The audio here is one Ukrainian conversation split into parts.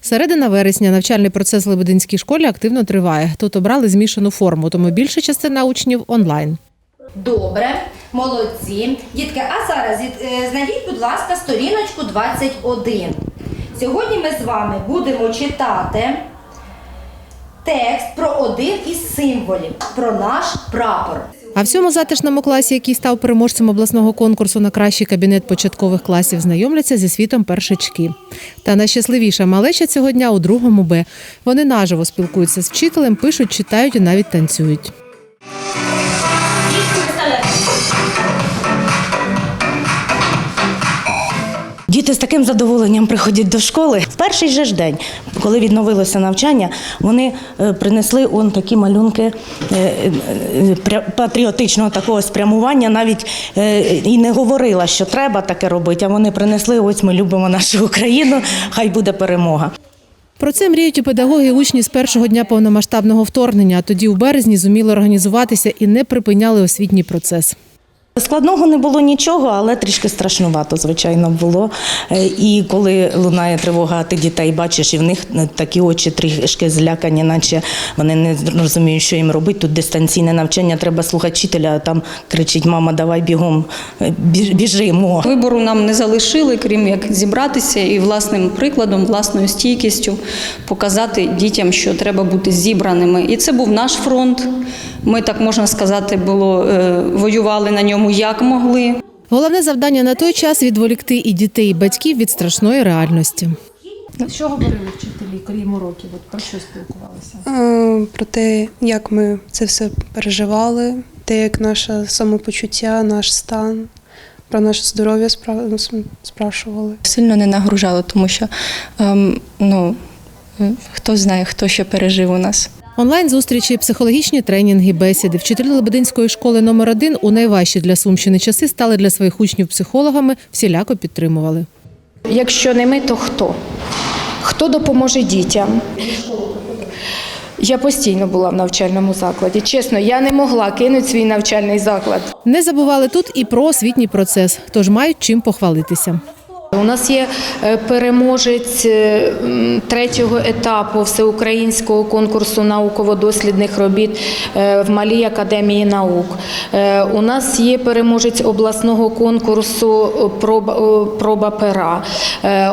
Середина вересня навчальний процес в Лебединській школі активно триває. Тут обрали змішану форму, тому більша частина учнів онлайн. Добре, молодці. Дітки, а зараз е, знайдіть, будь ласка, сторіночку 21. Сьогодні ми з вами будемо читати текст про один із символів, про наш прапор. А в цьому затишному класі, який став переможцем обласного конкурсу на кращий кабінет початкових класів, знайомляться зі світом першачки. Та найщасливіша малеча цього дня у другому Б. Вони наживо спілкуються з вчителем, пишуть, читають і навіть танцюють. Діти з таким задоволенням приходять до школи. В перший же ж день, коли відновилося навчання, вони е, принесли он такі малюнки е, е, патріотичного такого спрямування. Навіть і не говорила, що треба таке робити. А вони принесли: ось ми любимо нашу Україну, хай буде перемога. Про це мріють і педагоги учні з першого дня повномасштабного вторгнення. А тоді у березні зуміли організуватися і не припиняли освітній процес. Складного не було нічого, але трішки страшнувато, звичайно, було. Е, І коли лунає тривога, ти дітей бачиш, і в них такі очі трішки злякані, наче вони не розуміють, що їм робити. Тут дистанційне навчання, треба слухати вчителя, а там кричить мама, давай бігом, е, біжимо. Вибору нам не залишили, крім як зібратися і власним прикладом, власною стійкістю показати дітям, що треба бути зібраними. І це був наш фронт. Ми так можна сказати, було е, воювали на ньому як могли. Головне завдання на той час відволікти і дітей, і батьків від страшної реальності. Що говорили вчителі, крім уроків? От про що спілкувалися? Е, про те, як ми це все переживали, те, як наше самопочуття, наш стан, про наше здоров'я спра- спрашували. сильно не нагружало, тому що ем, ну, е, хто знає, хто що пережив у нас. Онлайн зустрічі, психологічні тренінги, бесіди. Вчителі Лебединської школи номер 1 у найважчі для Сумщини часи стали для своїх учнів психологами, всіляко підтримували. Якщо не ми, то хто? Хто допоможе дітям? Я постійно була в навчальному закладі. Чесно, я не могла кинути свій навчальний заклад. Не забували тут і про освітній процес, тож мають чим похвалитися. Нас є е, переможець е, третього етапу всеукраїнського конкурсу науково-дослідних робіт е, в Малій академії наук. У нас є переможець обласного конкурсу проба, пера.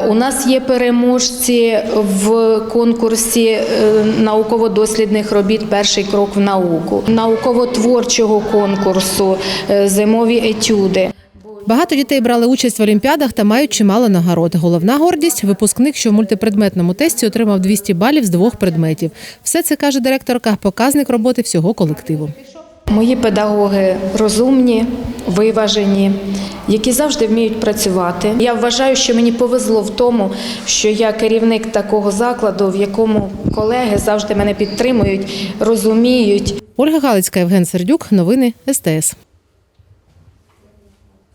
У нас є переможці в конкурсі науково-дослідних робіт Перший крок в науку, науково-творчого конкурсу Зимові етюди. Багато дітей брали участь в олімпіадах та мають чимало нагород. Головна гордість випускник, що в мультипредметному тесті отримав 200 балів з двох предметів. Все це каже директорка, показник роботи всього колективу. Мої педагоги розумні, виважені, які завжди вміють працювати. Я вважаю, що мені повезло в тому, що я керівник такого закладу, в якому колеги завжди мене підтримують, розуміють. Ольга Галицька, Євген Сердюк. Новини СТС.